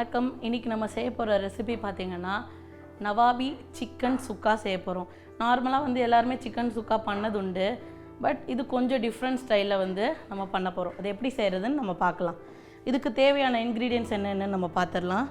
வணக்கம். இன்னைக்கு நம்ம செய்ய போகிற ரெசிபி பார்த்திங்கன்னா நவாபி சிக்கன் சுக்கா செய்ய போகிறோம் நார்மலாக வந்து எல்லாருமே சிக்கன் சுக்கா பண்ணது உண்டு. பட் இது கொஞ்சம் டிஃப்ரெண்ட் ஸ்டைலில் வந்து நம்ம பண்ண போகிறோம் அது எப்படி செய்கிறதுன்னு நம்ம பார்க்கலாம். இதுக்கு தேவையான இன்க்ரீடியன்ஸ் என்னென்னு நம்ம பார்த்துடலாம்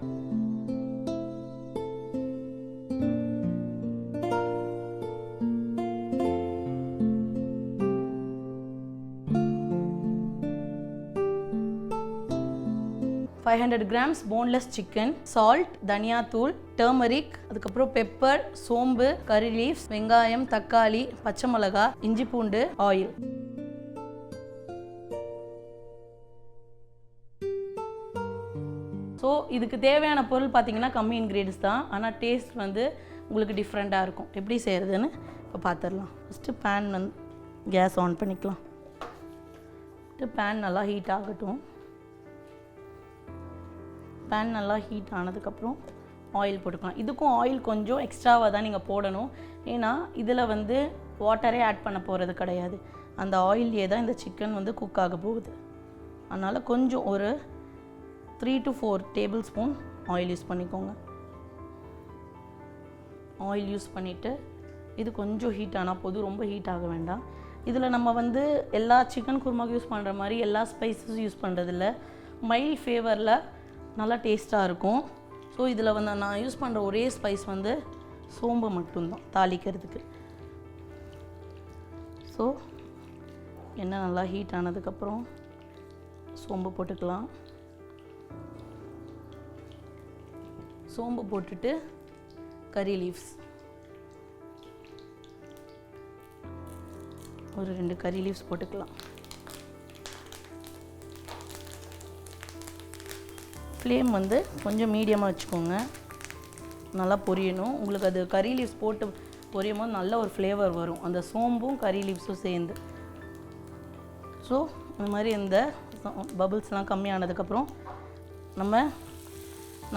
five hundred grams boneless chicken salt தனியாத்தூள் டர்மரிக் அதுக்கப்புறம் பெப்பர் சோம்பு கறி லீவ்ஸ் வெங்காயம் தக்காளி பச்சை மிளகா இஞ்சி பூண்டு ஆயில் ஸோ இதுக்கு தேவையான பொருள் பார்த்தீங்கன்னா கம்மி இன்க்ரீடியன்ஸ் தான். ஆனால் டேஸ்ட் வந்து உங்களுக்கு டிஃப்ரெண்ட்டாக இருக்கும். எப்படி செய்கிறதுன்னு இப்போ பார்த்துடலாம் ஃபஸ்ட்டு பேன் வந்து கேஸ் ஆன் பண்ணிக்கலாம். பேன் நல்லா ஹீட் ஆகட்டும். பேன் நல்லா ஹீட் ஆனதுக்கப்புறம் ஆயில் போட்டுக்கலாம். இதுக்கும் ஆயில் கொஞ்சம் எக்ஸ்ட்ராவாக தான் நீங்கள் போடணும். ஏன்னா இதில் வந்து வாட்டரே ஆட் பண்ண போகிறது கிடையாது. அந்த ஆயிலே தான் இந்த சிக்கன் வந்து குக் ஆக போகுது. அதனால் கொஞ்சம் ஒரு three to four tablespoon oil use பண்ணிக்கோங்க. ஆயில் யூஸ் பண்ணிவிட்டு இது கொஞ்சம் ஹீட் ஆனால் போதும். ரொம்ப ஹீட் ஆக வேண்டாம். இதில் நம்ம வந்து எல்லா சிக்கன் குருமாவுக்கு யூஸ் பண்ணுற மாதிரி எல்லா ஸ்பைசஸும் யூஸ் பண்ணுறதில்ல மைல்ட் ஃபேவரில் நல்லா டேஸ்ட்டாக இருக்கும். ஸோ இதில் வந்து நான் யூஸ் பண்ணுற ஒரே ஸ்பைஸ் வந்து சோம்பு மட்டும்தான் தாளிக்கிறதுக்கு. ஸோ எண்ணெய் நல்லா ஹீட் ஆனதுக்கப்புறம் சோம்பு போட்டுக்கலாம். சோம்பு போட்டுட்டு கறி லீவ்ஸ் ஒரு ரெண்டு கறி லீவ்ஸ் போட்டுக்கலாம். ஃப்ளேம் வந்து கொஞ்சம் மீடியமாக வச்சுக்கோங்க. நல்லா பொரியணும். உங்களுக்கு அது கறி லீவ்ஸ் போட்டு பொரியும் போது நல்ல ஒரு ஃப்ளேவர் வரும். அந்த சோம்பும் கறி லீவ்ஸும் சேர்ந்து. ஸோ இந்த மாதிரி இந்த பபுள்ஸ்லாம் கம்மியானதுக்கப்புறம் நம்ம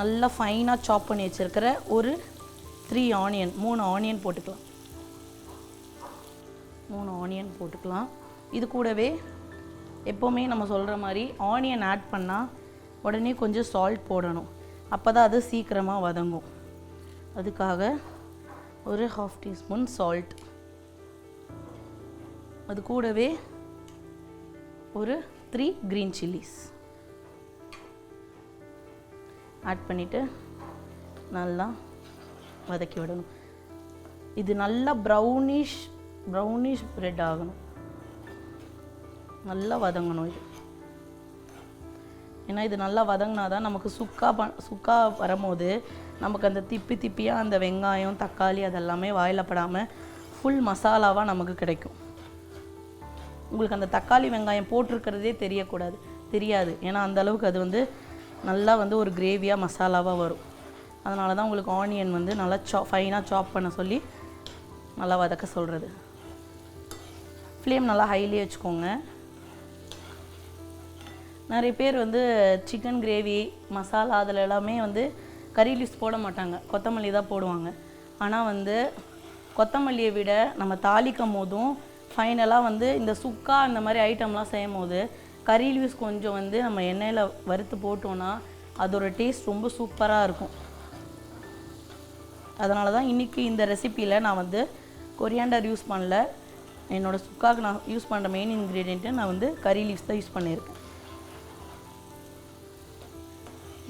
நல்லா ஃபைனாக சாப் பண்ணி வச்சுருக்கிற ஒரு த்ரீ ஆனியன் மூணு ஆனியன் போட்டுக்கலாம். மூணு ஆனியன் போட்டுக்கலாம். இது கூடவே எப்போவுமே நம்ம சொல்கிற மாதிரி ஆனியன் ஆட் பண்ணால் உடனே கொஞ்சம் சால்ட் போடணும். அப்போ தான் அது சீக்கிரமாக வதங்கும். அதுக்காக ஒரு ஹாஃப் டீஸ்பூன் சால்ட் அது கூடவே ஒரு த்ரீ க்ரீன் சில்லிஸ் ஆட் பண்ணிவிட்டு நல்லா வதக்கி விடணும். இது நல்லா ப்ரௌனிஷ் ப்ரௌனிஷ் ப்ரெட் ஆகணும். நல்லா வதங்கணும் இது. ஏன்னா இது நல்லா வதங்கினா தான் நமக்கு சுக்கா ப சுக்கா வரும்போது நமக்கு அந்த திப்பி திப்பியாக அந்த வெங்காயம் தக்காளி அதெல்லாமே வாயில் படாமல் ஃபுல் மசாலாவாக நமக்கு கிடைக்கும். உங்களுக்கு அந்த தக்காளி வெங்காயம் போட்டிருக்கிறதே தெரியக்கூடாது தெரியாது. ஏன்னா அந்த அளவுக்கு அது வந்து நல்லா வந்து ஒரு கிரேவியாக மசாலாவாக வரும். அதனால தான் உங்களுக்கு ஆனியன் வந்து நல்லா சா ஃபைனாக சாப் பண்ண சொல்லி நல்லா வதக்க சொல்கிறது ஃப்ளேம் நல்லா ஹைலியே வச்சுக்கோங்க. நிறைய பேர் வந்து சிக்கன் கிரேவி மசாலா அதில் எல்லாமே வந்து கறி லீவ்ஸ் போட மாட்டாங்க. கொத்தமல்லி தான் போடுவாங்க. ஆனால் வந்து கொத்தமல்லியை விட நம்ம தாளிக்கும் போதும் ஃபைனலாக வந்து இந்த சுக்கா இந்த மாதிரி ஐட்டம்லாம் செய்யும் போது கறி லீவ்ஸ் கொஞ்சம் வந்து நம்ம எண்ணெயில் வறுத்து போட்டோன்னா அதோட டேஸ்ட் ரொம்ப சூப்பராக இருக்கும். அதனால தான் இன்றைக்கி இந்த ரெசிப்பியில் நான் வந்து கொரியாண்டர் யூஸ் பண்ணல. என்னோடய சுக்காவுக்கு நான் யூஸ் பண்ணுற மெயின் இன்க்ரீடியண்ட்டு நான் வந்து கறி லீவ்ஸ் தான் யூஸ் பண்ணியிருக்கேன்.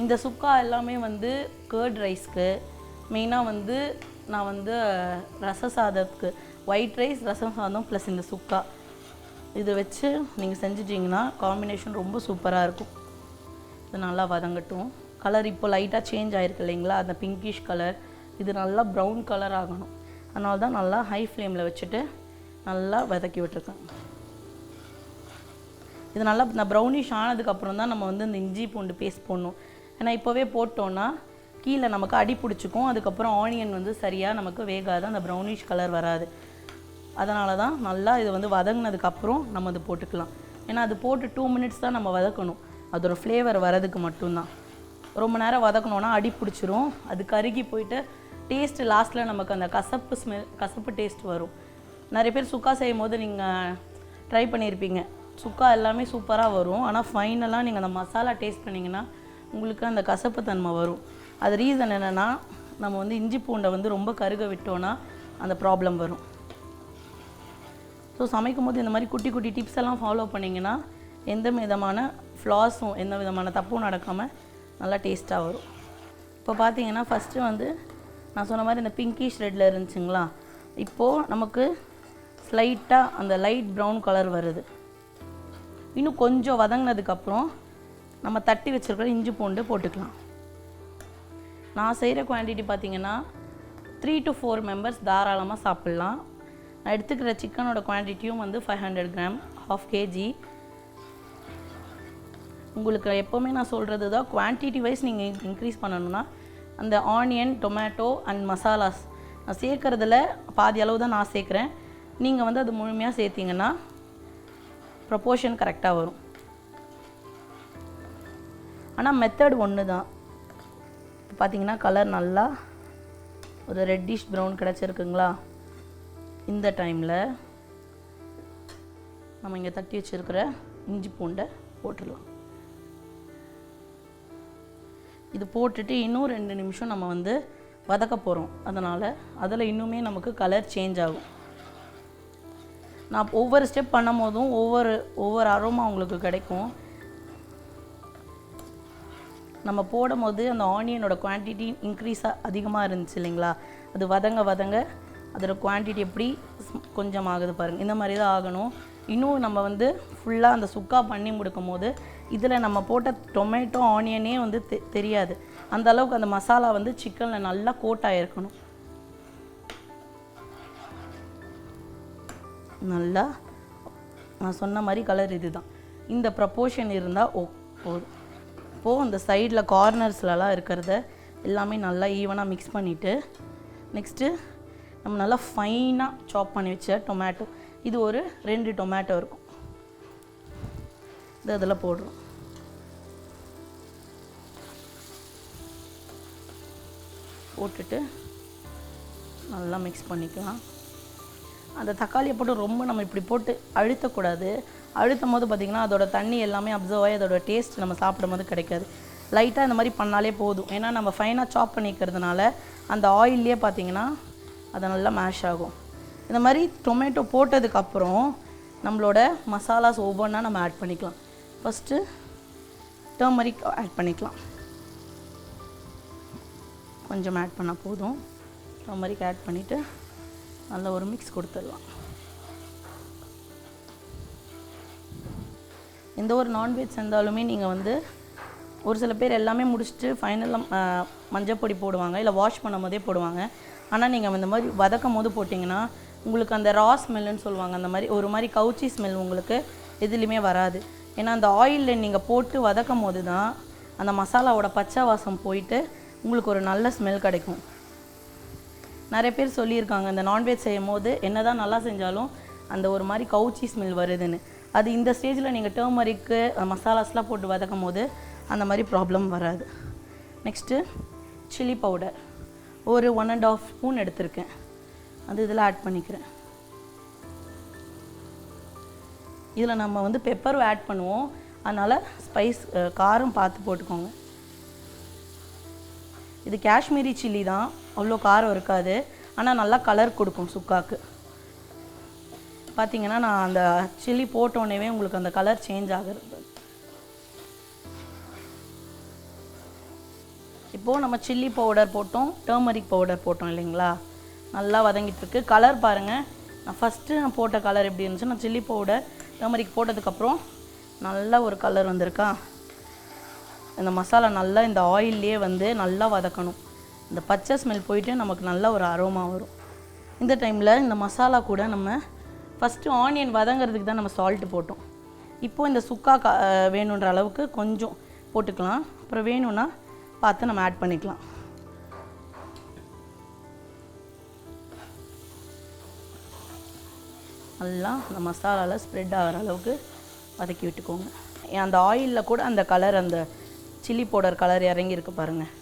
இந்த சுக்கா எல்லாமே வந்து கேர்ட் ரைஸ்க்கு மெயினாக வந்து நான் வந்து ரச சாதத்துக்கு ஒயிட் ரைஸ் ரசம் சாதம் ப்ளஸ் இந்த சுக்கா. இதை வச்சு நீங்கள் செஞ்சிட்டிங்கன்னா காம்பினேஷன் ரொம்ப சூப்பராக இருக்கும். இது நல்லா வதங்கட்டும். கலர் இப்போ லைட்டாக சேஞ்ச் ஆகிருக்கு இல்லைங்களா? அந்த பிங்கிஷ் கலர் இது நல்லா ப்ரௌன் கலர் ஆகணும். அதனால தான் நல்லா ஹை ஃப்ளேமில் வச்சுட்டு நல்லா வதக்கி விட்டுருக்கேன். இது நல்லா இந்த ப்ரௌனிஷ் ஆனதுக்கப்புறம் தான் நம்ம வந்து இந்த இஞ்சி பூண்டு பேஸ்ட் போடணும். ஏன்னா இப்போவே போட்டோன்னா கீழே நமக்கு அடி பிடிச்சிக்கும். அதுக்கப்புறம் ஆனியன் வந்து சரியாக நமக்கு வேகாது. அந்த ப்ரௌனிஷ் கலர் வராது. அதனால தான் நல்லா இது வந்து வதங்கினதுக்கப்புறம் நம்ம அது போட்டுக்கலாம். ஏன்னா அது போட்டு டூ மினிட்ஸ் தான் நம்ம வதக்கணும். அதோடய ஃப்ளேவர் வரதுக்கு மட்டும்தான். ரொம்ப நேரம் வதக்கணுன்னா அடி பிடிச்சிரும். அது கருகி போயிட்டு டேஸ்ட்டு லாஸ்ட்டில் நமக்கு அந்த கசப்பு ஸ்மெல் கசப்பு டேஸ்ட் வரும். நிறைய பேர் சுக்கா செய்யும் போது நீங்கள் ட்ரை பண்ணியிருப்பீங்க சுக்கா எல்லாமே சூப்பராக வரும். ஆனால் ஃபைனலாக நீங்கள் அந்த மசாலா டேஸ்ட் பண்ணிங்கன்னா உங்களுக்கு அந்த கசப்பு தன்மை வரும். அது ரீசன் என்னென்னா நம்ம வந்து இஞ்சி பூண்டை வந்து ரொம்ப கருக விட்டோன்னா அந்த ப்ராப்ளம் வரும். ஸோ சமைக்கும் போது இந்த மாதிரி குட்டி குட்டி டிப்ஸ் எல்லாம் ஃபாலோ பண்ணிங்கன்னா எந்த விதமான ஃப்ளாஸும் எந்த விதமான தப்பும் நடக்காமல் நல்லா டேஸ்ட்டாக வரும். இப்போ பார்த்தீங்கன்னா ஃபஸ்ட்டு வந்து நான் சொன்ன மாதிரி இந்த பிங்கிஷ் ரெட்டில் இருந்துச்சுங்களா? இப்போது நமக்கு ஸ்லைட்டாக அந்த லைட் ப்ரௌன் கலர் வருது. இன்னும் கொஞ்சம் வதங்கினதுக்கப்புறம் நம்ம தட்டி வச்சிருக்கிற இஞ்சி பூண்டு போட்டுக்கலாம். நான் செய்கிற குவான்டிட்டி பார்த்தீங்கன்னா த்ரீ டு ஃபோர் மெம்பர்ஸ் தாராளமாக சாப்பிட்லாம். நான் எடுத்துக்கிற சிக்கனோட குவான்டிட்டியும் வந்து five hundred gram half KG உங்களுக்கு எப்போவுமே நான் சொல்கிறது தான் குவான்டிட்டி வைஸ் நீங்கள் இன்க்ரீஸ் பண்ணணும்னா அந்த ஆனியன் டொமேட்டோ அண்ட் மசாலாஸ் நான் சேர்க்குறதுல பாதி அளவு தான் நான் சேர்க்குறேன். நீங்கள் வந்து அது முழுமையாக சேர்த்திங்கன்னா ப்ரப்போர்ஷன் கரெக்டாக வரும். ஆனால் மெத்தட் ஒன்று தான் இப்போ பார்த்தீங்கன்னா கலர் நல்லா ஒரு ரெட்டிஷ் ப்ரௌன் கிடச்சிருக்குங்களா? இந்த டைமில் நம்ம இங்கே தட்டி வச்சுருக்கிற இஞ்சி பூண்டை போட்டுடலாம். இது போட்டுட்டு இன்னும் ரெண்டு நிமிஷம் நம்ம வந்து வதக்க போகிறோம் அதனால் அதில் இன்னுமே நமக்கு கலர் சேஞ்ச் ஆகும். நான் ஒவ்வொரு ஸ்டெப் பண்ணும் போதும் ஒவ்வொரு ஒவ்வொரு அரோமா உங்களுக்கு கிடைக்கும். நம்ம போடும் போது அந்த ஆனியனோட குவான்டிட்டி இன்க்ரீஸாக அதிகமாக இருந்துச்சு இல்லைங்களா? அது வதங்க வதங்க அதோட குவான்டிட்டி எப்படி கொஞ்சம் ஆகுது பாருங்கள் இந்த மாதிரி தான் ஆகணும். இன்னும் நம்ம வந்து ஃபுல்லாக அந்த சுக்கா பண்ணி முடிக்கும் போது இதில் நம்ம போட்ட டொமேட்டோ ஆனியனே வந்து தெ- தெரியாது. அந்த அளவுக்கு அந்த மசாலா வந்து சிக்கனில் நல்லா கோட் ஆகிருக்கணும் நல்லா நான் சொன்ன மாதிரி கலர் இது தான் இந்த ப்ரப்போர்ஷன் இருந்தால் ஓ போதும். அப்போது அந்த சைடில் கார்னர்ஸ்லலாம் இருக்கிறத எல்லாமே நல்லா ஈவனாக மிக்ஸ் பண்ணிவிட்டு நெக்ஸ்ட்டு நம்ம நல்லா ஃபைனாக சாப் பண்ணி வச்ச டொமேட்டோ இது ஒரு ரெண்டு டொமேட்டோ இருக்கும். இது அதில் போடுறோம். போட்டுட்டு நல்லா மிக்ஸ் பண்ணிக்கலாம். அந்த தக்காளியை போட்டு ரொம்ப நம்ம இப்படி போட்டு அழுத்தக்கூடாது. அழுத்தும் போது பார்த்திங்கன்னா அதோட தண்ணி எல்லாமே அப்சர்வ் ஆகி அதோட டேஸ்ட் நம்ம சாப்பிடும் போது கிடைக்காது லைட்டாக இந்த மாதிரி பண்ணாலே போதும். ஏன்னா நம்ம ஃபைனாக சாப் பண்ணிக்கிறதுனால அந்த ஆயிலே பார்த்திங்கன்னா அது நல்லா மேஷ் ஆகும். இந்த மாதிரி டொமேட்டோ போட்டதுக்கப்புறம் நம்மளோட மசாலாஸ் ஒவ்வொன்றா நம்ம ஆட் பண்ணிக்கலாம். ஃபஸ்ட்டு டர்மரிக் ஆட் பண்ணிக்கலாம். கொஞ்சம் ஆட் பண்ணால் போதும். டர்மரிக் ஆட் பண்ணிவிட்டு நல்ல ஒரு மிக்ஸ் கொடுத்துடலாம். எந்த ஒரு நான்வெஜ் செஞ்சாலுமே நீங்கள் வந்து ஒரு சில பேர் எல்லாமே முடிச்சுட்டு ஃபைனலாக மஞ்சப்பொடி போடுவாங்க இல்லை வாஷ் பண்ணும் போதே போடுவாங்க. ஆனால் நீங்கள் இந்த மாதிரி வதக்கும் போது போட்டிங்கன்னா உங்களுக்கு அந்த ரா ஸ்மெல்லுன்னு சொல்லுவாங்க அந்த மாதிரி ஒரு மாதிரி கவுச்சி ஸ்மெல் உங்களுக்கு எதுலேயுமே வராது. ஏன்னா அந்த ஆயிலில் நீங்கள் போட்டு வதக்கும் போது தான் அந்த மசாலாவோட பச்சை வாசம் போயிட்டு உங்களுக்கு ஒரு நல்ல ஸ்மெல் கிடைக்கும். நிறைய பேர் சொல்லியிருக்காங்க இந்த நான்வெஜ் செய்யும் போது என்னதான் நல்லா செஞ்சாலும் அந்த ஒரு மாதிரி கவுச்சி ஸ்மெல் வருதுன்னு. அது இந்த ஸ்டேஜில் நீங்கள் டேர்மரிக்கு மசாலாஸ்லாம் போட்டு வதக்கும் போது அந்த மாதிரி ப்ராப்ளம் வராது. நெக்ஸ்ட்டு சில்லி பவுடர் ஒரு ஒன் அண்ட் ஆஃப் ஸ்பூன் எடுத்திருக்கேன். அது இதில் ஆட் பண்ணிக்கிறேன். இதில் நம்ம வந்து பெப்பரும் ஆட் பண்ணுவோம். அதனால் ஸ்பைஸ் காரம் பார்த்து போட்டுக்கோங்க. இது காஷ்மீரி சில்லி தான். அவ்வளோ காரம் இருக்காது. ஆனால் நல்லா கலர் கொடுக்கும் சுக்காக்கு. பார்த்தீங்கன்னா நான் அந்த சில்லி போட்டோன்னே உங்களுக்கு அந்த கலர் சேஞ்ச் ஆகிறது. இப்போது நம்ம சில்லி பவுடர் போட்டோம் டர்மரிக் பவுடர் போட்டோம் இல்லைங்களா? நல்லா வதங்கிட்டுருக்கு. கலர் பாருங்கள் நான் ஃபஸ்ட்டு நான் போட்ட கலர் எப்படி இருந்துச்சு? நான் சில்லி பவுடர் டர்மரிக் போட்டதுக்கப்புறம் நல்ல ஒரு கலர் வந்திருக்கா? இந்த மசாலா நல்லா இந்த ஆயில்லையே வந்து நல்லா வதக்கணும். இந்த பச்சை ஸ்மெல் போயிட்டு நமக்கு நல்ல ஒரு அரோமா வரும். இந்த டைமில் இந்த மசாலா கூட நம்ம ஃபஸ்ட்டு ஆனியன் வதங்கிறதுக்கு தான் நம்ம சால்ட்டு போட்டோம். இப்போது இந்த சுக்கா கா வேணுன்ற அளவுக்கு கொஞ்சம் போட்டுக்கலாம். அப்புறம் வேணும்னா பார்த்து நம்ம ஆட் பண்ணிக்கலாம். நல்லா அந்த மசாலாவில் ஸ்ப்ரெட் ஆகிற அளவுக்கு வதக்கி விட்டுக்கோங்க. அந்த ஆயிலில் கூட அந்த கலர் அந்த சில்லி பவுடர் கலர் இறங்கியிருக்கு பாருங்கள்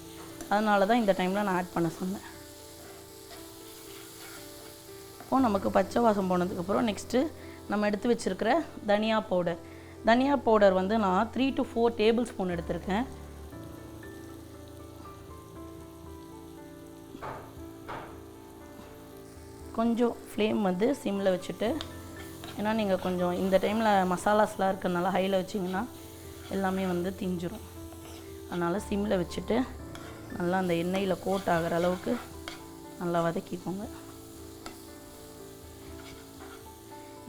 அதனால தான் இந்த டைமில் நான் ஆட் பண்ண சொன்னேன். அப்போது நமக்கு பச்சை வாசம் போனதுக்கப்புறம் நெக்ஸ்ட்டு நம்ம எடுத்து வச்சுருக்கிற தனியா பவுடர் தனியா பவுடர் வந்து நான் three to four tablespoon எடுத்திருக்கேன். கொஞ்சம் ஃப்ளேம் வந்து சிம்மில் வச்சுட்டு ஏன்னா நீங்கள் கொஞ்சம் இந்த டைமில் மசாலாஸ்லாம் இருக்கிறனால ஹையில் வச்சிங்கன்னா எல்லாமே வந்து திஞ்சிரும். அதனால் சிம்மில் வச்சுட்டு நல்லா அந்த எண்ணெயில் கோட் ஆகிற அளவுக்கு நல்லா வதக்கிக்கோங்க.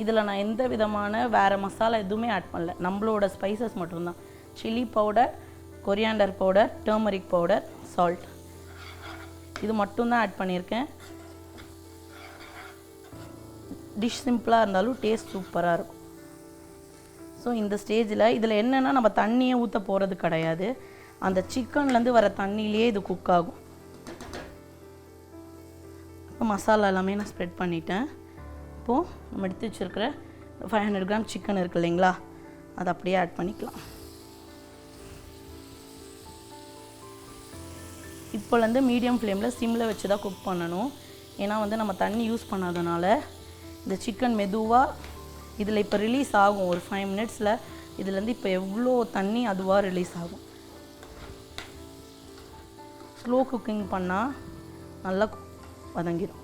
இதில் நான் எந்த விதமான வேறு மசாலா எதுவுமே ஆட் பண்ணல. நம்மளோட ஸ்பைசஸ் மட்டும்தான். Chilli powder coriander powder turmeric powder salt இது மட்டும்தான் ஆட் பண்ணியிருக்கேன். டிஷ் சிம்பிளாக இருந்தாலும் டேஸ்ட் சூப்பராக இருக்கும். ஸோ இந்த ஸ்டேஜில் இதில் என்னென்னா நம்ம தண்ணியே ஊற்ற போகிறது கிடையாது. அந்த சிக்கன்லேருந்து வர தண்ணியிலே இது குக் ஆகும். இப்போ மசாலா எல்லாமே நான் ஸ்ப்ரெட் பண்ணிட்டேன். இப்போது நம்ம எடுத்து வச்சுருக்கிற ஃபைவ் ஹண்ட்ரட் கிராம் சிக்கன் இருக்குது இல்லைங்களா? அதை அப்படியே ஆட் பண்ணிக்கலாம். இப்போலேருந்து மீடியம் ஃப்ளேமில் சிம்மில் வச்சு தான் குக் பண்ணணும். ஏன்னா வந்து நம்ம தண்ணி யூஸ் பண்ணாதனால இந்த சிக்கன் மெதுவாக இதில் இப்போ ரிலீஸ் ஆகும். ஒரு ஃபைவ் மினிட்ஸில் இதுலேருந்து இப்போ எவ்வளோ தண்ணி அதுவாக ரிலீஸ் ஆகும். ஸ்லோ குக்கிங் பண்ணால் நல்லா வதங்கிடும்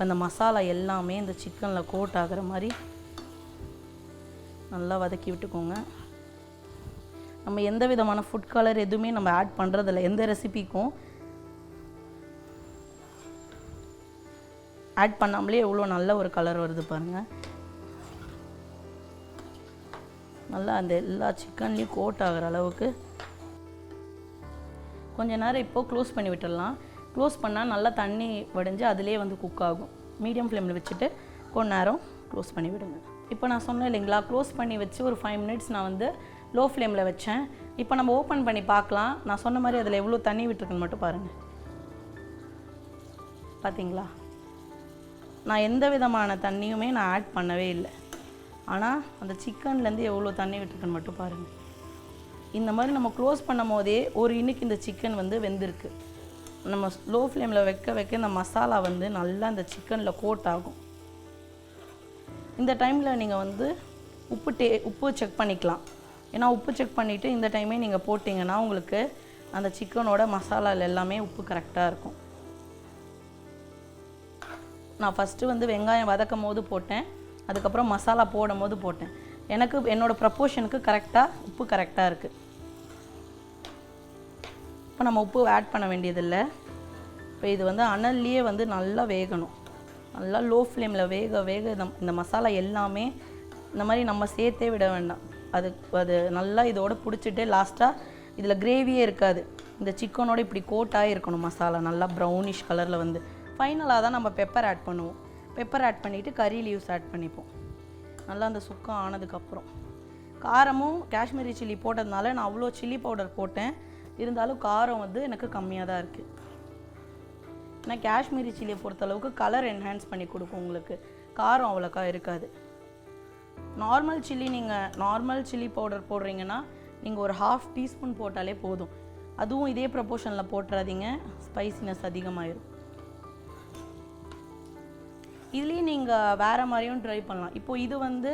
இப்போ இந்த மசாலா எல்லாமே இந்த சிக்கனில் கோட் ஆகிற மாதிரி நல்லா வதக்கி விட்டுக்கோங்க. நம்ம எந்த விதமான ஃபுட் கலர் எதுவுமே நம்ம ஆட் பண்ணுறதில்ல எந்த ரெசிபிக்கும் ஆட் பண்ணாமலே எவ்வளோ நல்ல ஒரு கலர் வருது பாருங்கள் நல்லா அந்த எல்லா சிக்கன்லேயும் கோட் ஆகிற அளவுக்கு. கொஞ்ச நேரம் இப்போது க்ளோஸ் பண்ணி விட்டுடலாம். க்ளோஸ் பண்ணால் நல்லா தண்ணி வடிஞ்சு அதிலே வந்து குக் ஆகும். மீடியம் ஃப்ளேமில் வச்சுட்டு கொஞ்ச நேரம் க்ளோஸ் பண்ணி விடுங்க. இப்போ நான் சொன்னேன் இல்லைங்களா க்ளோஸ் பண்ணி வச்சு ஒரு ஃபைவ் மினிட்ஸ் நான் வந்து லோ ஃப்ளேமில் வச்சேன். இப்போ நம்ம ஓப்பன் பண்ணி பார்க்கலாம். நான் சொன்ன மாதிரி அதில் எவ்வளோ தண்ணி விட்டுருக்குன்னு மட்டும் பாருங்கள் பார்த்தீங்களா நான் எந்த விதமான தண்ணியுமே நான் ஆட் பண்ணவே இல்லை. ஆனால் அந்த சிக்கன்லேருந்து எவ்வளோ தண்ணி விட்டுருக்குன்னு மட்டும் பாருங்கள் இந்த மாதிரி நம்ம க்ளோஸ் பண்ணும் போதே ஒரு இன்னைக்கு இந்த சிக்கன் வந்து வெந்திருக்கு. நம்ம லோ ஃப்ளேமில் வைக்க வைக்க இந்த மசாலா வந்து நல்லா இந்த சிக்கனில் கோட் ஆகும். இந்த டைமில் நீங்கள் வந்து உப்பு டே உப்பு செக் பண்ணிக்கலாம். ஏன்னா உப்பு செக் பண்ணிவிட்டு இந்த டைமே நீங்கள் போட்டிங்கன்னா உங்களுக்கு அந்த சிக்கனோட மசாலாவில் எல்லாமே உப்பு கரெக்டாக இருக்கும். நான் ஃபஸ்ட்டு வந்து வெங்காயம் வதக்கும் போது போட்டேன். அதுக்கப்புறம் மசாலா போடும் போது போட்டேன். எனக்கு என்னோடய ப்ரப்போர்ஷனுக்கு கரெக்டாக உப்பு கரெக்டாக இருக்குது இப்போ நம்ம உப்பு ஆட் பண்ண வேண்டியதில்லை. இப்போ இது வந்து அனல்லையே வந்து நல்லா வேகணும். நல்லா லோ ஃப்ளேமில் வேக வேக இந்த- மசாலா எல்லாமே இந்த மாதிரி நம்ம சேர்த்தே விட வேண்டாம். அது அது நல்லா இதோட பிடிச்சிட்டு லாஸ்ட்டாக இதில் கிரேவியே இருக்காது. இந்த சிக்கனோட இப்படி கோட்டாக இருக்கணும் மசாலா நல்லா ப்ரௌனிஷ் கலரில் வந்து. ஃபைனலாக தான் நம்ம பெப்பர் ஆட் பண்ணுவோம். பெப்பர் ஆட் பண்ணிவிட்டு கறி லீவ்ஸ் ஆட் பண்ணிப்போம். நல்லா அந்த சுக்கம் ஆனதுக்கப்புறம் காரமும் காஷ்மீரி சில்லி போட்டதுனால நான் அவ்வளோ சில்லி பவுடர் போட்டேன். இருந்தாலும் காரம் வந்து எனக்கு கம்மியாக தான் இருக்குது ஆனால் காஷ்மீரி சில்லியை பொறுத்தளவுக்கு கலர் என்ஹான்ஸ் பண்ணி கொடுக்கும் உங்களுக்கு. காரம் அவ்வளோக்கா இருக்காது. நார்மல் சில்லி நீங்கள் நார்மல் சில்லி பவுடர் போடுறீங்கன்னா நீங்கள் ஒரு ஹாஃப் டீஸ்பூன் போட்டாலே போதும். அதுவும் இதே ப்ரப்போர்ஷனில் போட்டுறாதீங்க. ஸ்பைசினஸ் அதிகமாயிரும். இதுலேயும் நீங்கள் வேறு மாதிரியும் ட்ரை பண்ணலாம். இப்போது இது வந்து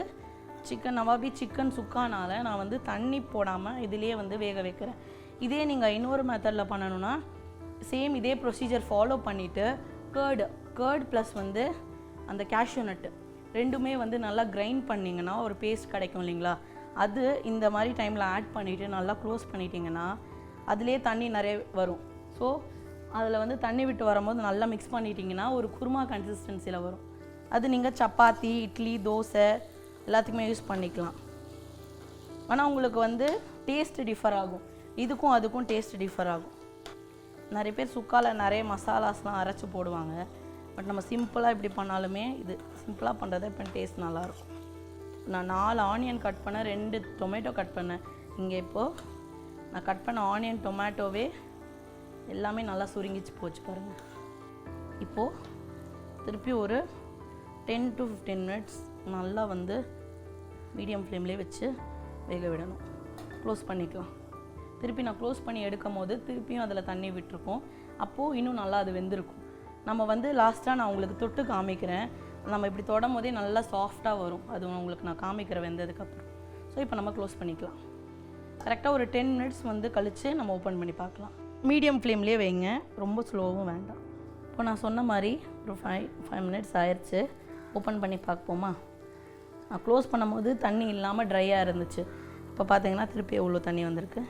சிக்கன் நவாபி சிக்கன் சுக்கானால் நான் வந்து தண்ணி போடாமல் இதுலேயே வந்து வேக வைக்கிறேன். இதே நீங்கள் இன்னொரு மெத்தடில் பண்ணணும்னா சேம் இதே ப்ரொசீஜர் ஃபாலோ பண்ணிவிட்டு கேர்டு கேர்டு ப்ளஸ் வந்து அந்த cashew நட்டு ரெண்டுமே வந்து நல்லா கிரைண்ட் பண்ணிங்கன்னா ஒரு பேஸ்ட் கிடைக்கும் இல்லைங்களா? அது இந்த மாதிரி டைமில் ஆட் பண்ணிவிட்டு நல்லா க்ளோஸ் பண்ணிட்டீங்கன்னா அதுலேயே தண்ணி நிறைய வரும். ஸோ அதில் வந்து தண்ணி விட்டு வரும்போது நல்லா மிக்ஸ் பண்ணிட்டீங்கன்னா ஒரு குருமா கன்சிஸ்டன்சியில் வரும். அது நீங்கள் சப்பாத்தி இட்லி தோசை எல்லாத்துக்குமே யூஸ் பண்ணிக்கலாம். ஆனால் உங்களுக்கு வந்து டேஸ்ட் டிஃபர் ஆகும். இதுக்கும் அதுக்கும் டேஸ்ட் டிஃபர் ஆகும். நிறைய பேர் சுக்கால நிறைய மசாலாஸ்லாம் அரைச்சி போடுவாங்க. பட் நம்ம சிம்பிளாக இப்படி பண்ணாலுமே இது சிம்பிளாக பண்ணுறத இப்போ டேஸ்ட் நல்லாயிருக்கும் நான் நாலு ஆனியன் கட் பண்ணேன் ரெண்டு டொமேட்டோ கட் பண்ணேன் இங்கே இப்போது நான் கட் பண்ண ஆனியன் டொமேட்டோவே எல்லாமே நல்லா சுருங்கிச்சு போச்சு பாருங்கள் இப்போது திருப்பி ஒரு டென் டு ஃபிஃப்டீன் மினிட்ஸ் நல்லா வந்து மீடியம் ஃப்ளேம்லேயே வச்சு வேக விடணும். க்ளோஸ் பண்ணிக்கலாம். திருப்பி நான் க்ளோஸ் பண்ணி எடுக்கும் போது திருப்பியும் அதில் தண்ணி விட்டுருக்கோம். அப்போது இன்னும் நல்லா அது வெந்திருக்கும். நம்ம வந்து லாஸ்ட்டாக நான் உங்களுக்கு தொட்டு காமிக்கிறேன். நம்ம இப்படி தொடும் போதே நல்லா சாஃப்டாக வரும். அது உங்களுக்கு நான் காமிக்கிறேன் வெந்ததுக்கப்புறம் ஸோ இப்போ நம்ம க்ளோஸ் பண்ணிக்கலாம். கரெக்டாக ஒரு டென் மினிட்ஸ் வந்து கழித்து நம்ம ஓப்பன் பண்ணி பார்க்கலாம். மீடியம் ஃப்ளேம்லேயே வைங்க. ரொம்ப ஸ்லோவும் வேண்டாம். இப்போ நான் சொன்ன மாதிரி ஒரு ஃபைவ் ஃபைவ் மினிட்ஸ் ஆயிடுச்சு ஓப்பன் பண்ணி பார்ப்போமா? நான் க்ளோஸ் பண்ணும்போது தண்ணி இல்லாமல் ட்ரையாக இருந்துச்சு. இப்போ பார்த்தீங்கன்னா திருப்பி எவ்வளோ தண்ணி வந்திருக்கு?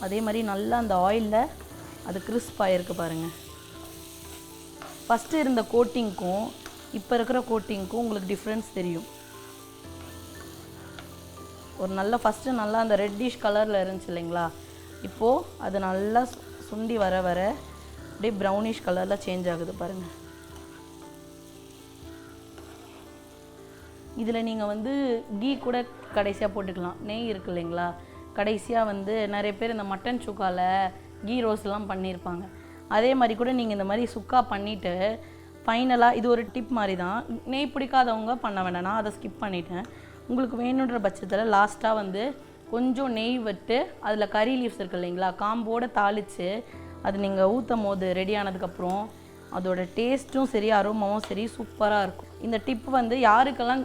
அதே மாதிரி நல்லா அந்த ஆயிலில் அது கிறிஸ்ப் ஆகிருக்கு பாருங்கள் ஃபஸ்ட்டு இருந்த கோட்டிங்க்கும் இப்போ இருக்கிற கோட்டிங்க்கும் உங்களுக்கு டிஃப்ரென்ஸ் தெரியும். ஒரு நல்ல ஃபஸ்ட்டு நல்லா அந்த ரெட்டிஷ் கலரில் இருந்துச்சு இல்லைங்களா? இப்போது அது நல்லா சு- சுண்டி வர வர அப்படியே ப்ரௌனிஷ் கலரில் சேஞ்ச் ஆகுது பாருங்கள் இதில் நீங்கள் வந்து கீ கூட கடைசியாக போட்டுக்கலாம். நெய் இருக்கு இல்லைங்களா? கடைசியாக வந்து நிறைய பேர் இந்த மட்டன் சுக்காவில் கீ ரோஸ்லாம் பண்ணியிருப்பாங்க. அதே மாதிரி கூட நீங்கள் இந்த மாதிரி சுக்கா பண்ணிவிட்டு ஃபைனலாக இது ஒரு டிப் மாதிரி தான் நெய் பிடிக்காதவங்க பண்ண வேண்டாம். நான் அதை ஸ்கிப் பண்ணிட்டேன். உங்களுக்கு வேணுன்ற பட்சத்தில் லாஸ்ட்டாக வந்து கொஞ்சம் நெய் விட்டு அதில் கறி லீவ்ஸ் இருக்குது இல்லைங்களா காம்போடு தாளித்து அது நீங்கள் ஊற்றும் போது ரெடி ஆனதுக்கப்புறம் அதோட டேஸ்ட்டும் சரி அரோமாவும் சரி சூப்பராக இருக்கும். இந்த டிப் வந்து யாருக்கெல்லாம்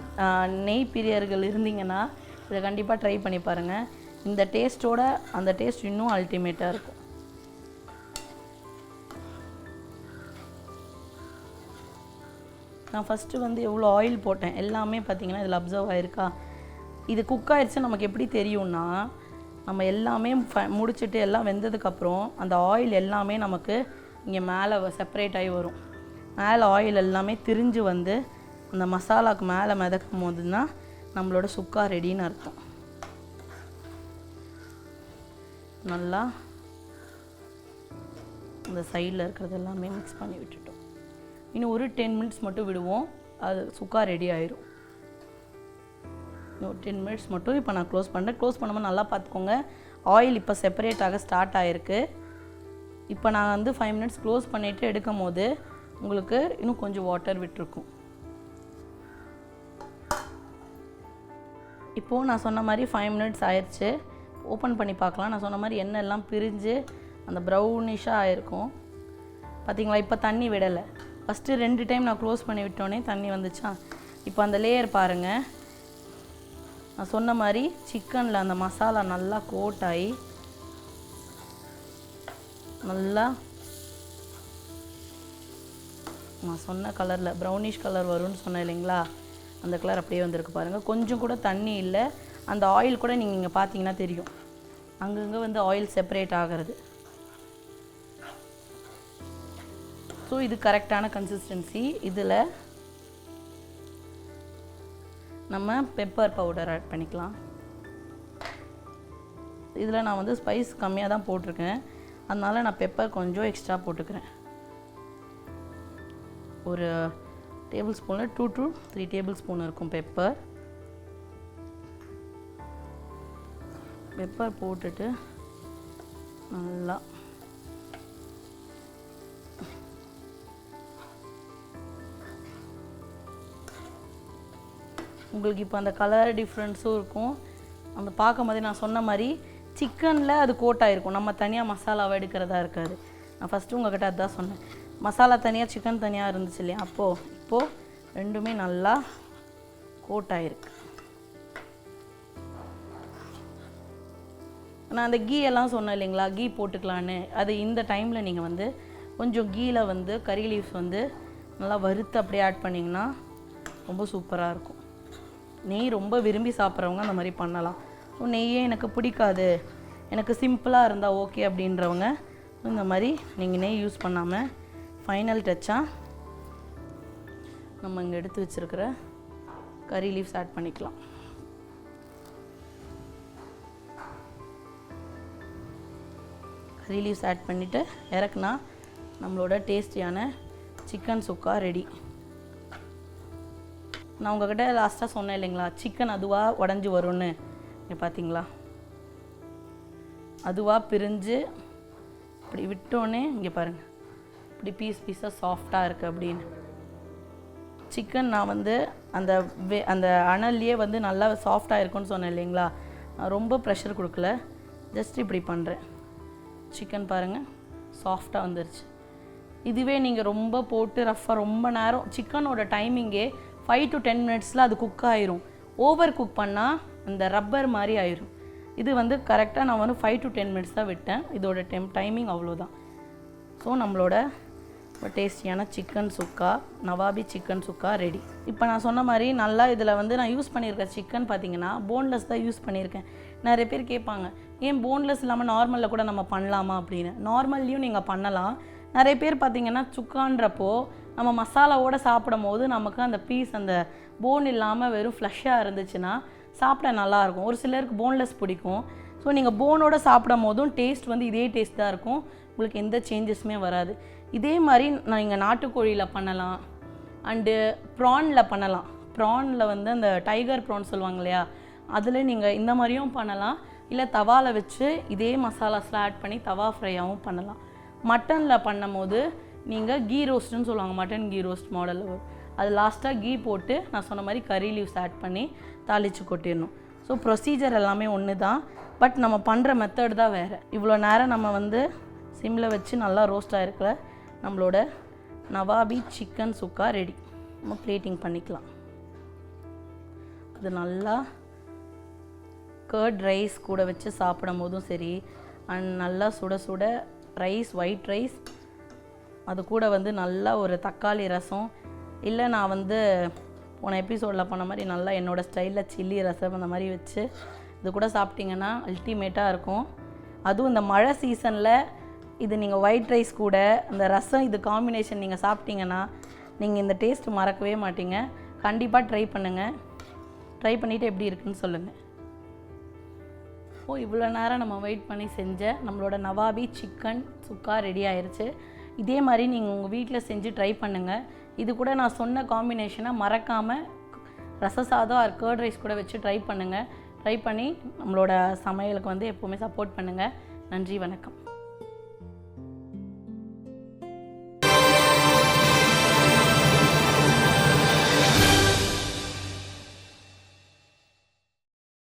நெய் பிரியர்கள் இருந்தீங்கன்னா இதை கண்டிப்பாக ட்ரை பண்ணி பாருங்கள் இந்த டேஸ்ட்டோட அந்த டேஸ்ட் இன்னும் அல்டிமேட்டாக இருக்கும். நான் ஃபஸ்ட்டு வந்து எவ்வளோ ஆயில் போட்டேன் எல்லாமே பார்த்தீங்கன்னா இதில் அப்சர்வ் ஆயிருக்கா? இது குக் ஆயிடுச்சு நமக்கு எப்படி தெரியும்னா நம்ம எல்லாமே ஃப- முடிச்சிட்டு எல்லாம் வெந்ததுக்கப்புறம் அந்த ஆயில் எல்லாமே நமக்கு இங்கே மேலே செப்பரேட் ஆகி வரும். மேலே ஆயில் எல்லாமே திரிஞ்சு வந்து அந்த மசாலாவுக்கு மேலே மிதக்கும் போதுன்னா நம்மளோட சுக்கா ரெடின்னு அர்த்தம். நல்லா இந்த சைடில் இருக்கிறது எல்லாமே மிக்ஸ் பண்ணி விட்டுட்டோம். இன்னும் ஒரு டென் மினிட்ஸ் மட்டும் விடுவோம். அது சுக்கா ரெடி ஆயிரும். இன்னும் டென் மினிட்ஸ் மட்டும் இப்போ நான் க்ளோஸ் பண்ணுறேன் க்ளோஸ் பண்ணும்போது நல்லா பார்த்துக்கோங்க. ஆயில் இப்போ செப்பரேட் ஆக ஸ்டார்ட் ஆகிருக்கு இப்போ நான் வந்து ஃபைவ் மினிட்ஸ் க்ளோஸ் பண்ணிவிட்டு எடுக்கும் போது உங்களுக்கு இன்னும் கொஞ்சம் வாட்டர் விட்டுருக்கும். இப்போது நான் சொன்ன மாதிரி ஃபைவ் மினிட்ஸ் ஆயிடுச்சு ஓப்பன் பண்ணி பார்க்கலாம். நான் சொன்ன மாதிரி எண்ணெய் எல்லாம் பிரிஞ்சு அந்த ப்ரௌனிஷாக ஆயிருக்கும். பார்த்தீங்களா இப்போ தண்ணி விடலை. ஃபஸ்ட்டு ரெண்டு டைம் நான் க்ளோஸ் பண்ணி விட்டோன்னே தண்ணி வந்துச்சா? இப்போ அந்த லேயர் பாருங்கள் நான் சொன்ன மாதிரி சிக்கனில் அந்த மசாலா நல்லா கோட் ஆகி நல்லா நான் சொன்ன கலரில் ப்ரௌனிஷ் கலர் வரும்னு சொன்னேன் இல்லைங்களா? அந்த கலர் அப்படியே வந்திருக்கு பாருங்கள் கொஞ்சம் கூட தண்ணி இல்லை. அந்த ஆயில் கூட நீங்கள் இங்கே பார்த்தீங்கன்னா தெரியும். அங்கங்கே வந்து ஆயில் செப்பரேட் ஆகிறது. ஸோ இது கரெக்டான கன்சிஸ்டன்சி இதில் நம்ம பெப்பர் பவுடர் ஆட் பண்ணிக்கலாம். இதில் நான் வந்து ஸ்பைஸ் கம்மியாக தான் போட்டிருக்கேன். அதனால் நான் பெப்பர் கொஞ்சம் எக்ஸ்ட்ரா போட்டுக்கிறேன். ஒரு டேபிள் ஸ்பூனில் two to three tablespoon இருக்கும் பெப்பர் பெப்பர் போட்டுட்டு நல்லா உங்களுக்கு இப்போ அந்த கலர் டிஃப்ரென்ஸும் இருக்கும். அந்த பார்க்கும் போதே நான் சொன்ன மாதிரி சிக்கனில் அது கோட்டாயிருக்கும் நம்ம தனியாக மசாலாவை எடுக்கிறதா இருக்காது. நான் ஃபஸ்ட்டு உங்ககிட்ட அதுதான் சொன்னேன். மசாலா தனியாக சிக்கன் தனியாக இருந்துச்சு இல்லையா? அப்போது இப்போது ரெண்டுமே நல்லா கோட் நான் அந்த கீ எல்லாம் சொன்னேன் இல்லைங்களா? கீ போட்டுக்கலான்னு. அது இந்த டைமில் நீங்கள் வந்து கொஞ்சம் கீயில் வந்து கறி லீவ்ஸ் வந்து நல்லா வறுத்து அப்படியே ஆட் பண்ணிங்கன்னா ரொம்ப சூப்பராக இருக்கும். நெய் ரொம்ப விரும்பி சாப்பிட்றவங்க அந்த மாதிரி பண்ணலாம். நெய்யே எனக்கு பிடிக்காது. எனக்கு சிம்பிளாக இருந்தால் ஓகே அப்படின்றவங்க இந்த மாதிரி நீங்கள் நெய் யூஸ் பண்ணாமல் ஃபைனல் டச்சாக நம்ம இங்கே எடுத்து வச்சுருக்கிற கறி லீவ்ஸ் ஆட் பண்ணிக்கலாம். கறி லீவ்ஸ் ஆட் பண்ணிவிட்டு இறக்குனா நம்மளோட டேஸ்டியான சிக்கன் சுக்கா ரெடி நான் உங்ககிட்ட லாஸ்ட்டாக சொன்னேன் இல்லைங்களா? சிக்கன் அதுவாக உடஞ்சி வரும்னு. இங்கே பார்த்தீங்களா அதுவாக பிரிஞ்சு இப்படி விட்டோன்னே இங்கே பாருங்கள் இப்படி பீஸ் பீஸாக சாஃப்டாக இருக்குது அப்படின்னு. சிக்கன் நான் வந்து அந்த வே அந்த அனல்லையே வந்து நல்லா சாஃப்டாக இருக்கும்னு சொன்னேன் இல்லைங்களா? நான் ரொம்ப ப்ரெஷர் கொடுக்கல. ஜஸ்ட் இப்படி பண்ணுறேன் சிக்கன் பாருங்கள் சாஃப்டாக வந்துருச்சு. இதுவே நீங்கள் ரொம்ப போட்டு ரஃப்பாக ரொம்ப நேரம் சிக்கனோட டைமிங்கே ஃபைவ் டு டென் மினிட்ஸில் அது குக் ஆயிரும். ஓவர் குக் பண்ணால் அந்த ரப்பர் மாதிரி ஆயிரும். இது வந்து கரெக்டாக நான் வந்து ஃபைவ் டு டென் மினிட்ஸ் தான் விட்டேன். இதோட டெம் டைமிங் அவ்வளோதான் ஸோ நம்மளோட டேஸ்டியான chicken sukka Nawabi chicken sukka ready இப்போ நான் சொன்ன மாதிரி நல்லா இதில் வந்து நான் யூஸ் பண்ணியிருக்க சிக்கன் பார்த்தீங்கன்னா போன்லெஸ் தான் யூஸ் பண்ணியிருக்கேன். நிறைய பேர் கேட்பாங்க ஏன் போன்லெஸ் இல்லாமல் நார்மலில் கூட நம்ம பண்ணலாமா அப்படின்னு? நார்மல்லையும் நீங்கள் பண்ணலாம். நிறைய பேர் பார்த்தீங்கன்னா சுக்கான்றப்போ நம்ம மசாலாவோட சாப்பிடும் போது நமக்கு அந்த பீஸ் அந்த போன் இல்லாமல் வெறும் ஃப்ளஷ்ஷாக இருந்துச்சுன்னா சாப்பிட நல்லாயிருக்கும். ஒரு சிலருக்கு போன்லெஸ் பிடிக்கும். ஸோ நீங்கள் போனோட சாப்பிடும் போதும் டேஸ்ட் வந்து இதே டேஸ்ட் தான் இருக்கும். உங்களுக்கு எந்த சேஞ்சஸுமே வராது. இதே மாதிரி நீங்கள் நாட்டுக்கோழியில் பண்ணலாம். அண்டு ப்ரானில் பண்ணலாம். ப்ரானில் வந்து அந்த டைகர் ப்ரான் சொல்லுவாங்க இல்லையா? அதில் நீங்கள் இந்த மாதிரியும் பண்ணலாம். இல்லை தவாவில் வச்சு இதே மசாலாஸ்லாம் ஆட் பண்ணி தவா ஃப்ரையாகவும் பண்ணலாம். மட்டனில் பண்ணும்போது நீங்கள் கீ ரோஸ்ட்டுன்னு சொல்லுவாங்க மட்டன் கீ ரோஸ்ட் மாடலில் வரும். அது லாஸ்ட்டாக கீ போட்டு நான் சொன்ன மாதிரி கறி லீவ்ஸ் ஆட் பண்ணி தாளித்து கொட்டிடணும். ஸோ ப்ரொசீஜர் எல்லாமே ஒன்று தான் பட் நம்ம பண்ணுற மெத்தட் தான் வேறு. இவ்வளோ நேரம் நம்ம வந்து சிம்மில் வச்சு நல்லா ரோஸ்ட் ஆகிருக்கிற நம்மளோட நவாபி சிக்கன் சுக்கா ரெடி நம்ம பிளேட்டிங் பண்ணிக்கலாம். அது நல்லா கர்ட் ரைஸ் கூட வச்சு சாப்பிடும் போதும் சரி அண்ட் நல்லா சுட சுட ரைஸ் ஒயிட் ரைஸ் அது கூட வந்து நல்லா ஒரு தக்காளி ரசம். இல்லை நான் வந்து போன எபிசோடில் போன மாதிரி நல்லா என்னோடய ஸ்டைலில் சில்லி ரசம் அந்த மாதிரி வச்சு இது கூட சாப்பிட்டிங்கன்னா அல்டிமேட்டாக இருக்கும். அதுவும் இந்த மழை சீசனில் இது நீங்கள் ஒயிட் ரைஸ் கூட அந்த ரசம் இது காம்பினேஷன் நீங்கள் சாப்பிட்டிங்கன்னா நீங்கள் இந்த டேஸ்ட் மறக்கவே மாட்டீங்க. கண்டிப்பாக ட்ரை பண்ணுங்கள் ட்ரை பண்ணிவிட்டு எப்படி இருக்குன்னு சொல்லுங்கள் ஓ இவ்வளோ நேரம் நம்ம வெயிட் பண்ணி செஞ்ச நம்மளோட நவாபி சிக்கன் சுக்கா ரெடி ஆயிடுச்சு இதே மாதிரி நீங்கள் உங்கள் வீட்டில் செஞ்சு ட்ரை பண்ணுங்கள் இது கூட நான் சொன்ன காம்பினேஷனை மறக்காமல் ரச சாதம் ஆர் கர்ட் ரைஸ் கூட வச்சு ட்ரை பண்ணுங்கள் ட்ரை பண்ணி நம்மளோட சமையலுக்கு வந்து எப்போவுமே சப்போர்ட் பண்ணுங்கள் நன்றி வணக்கம்.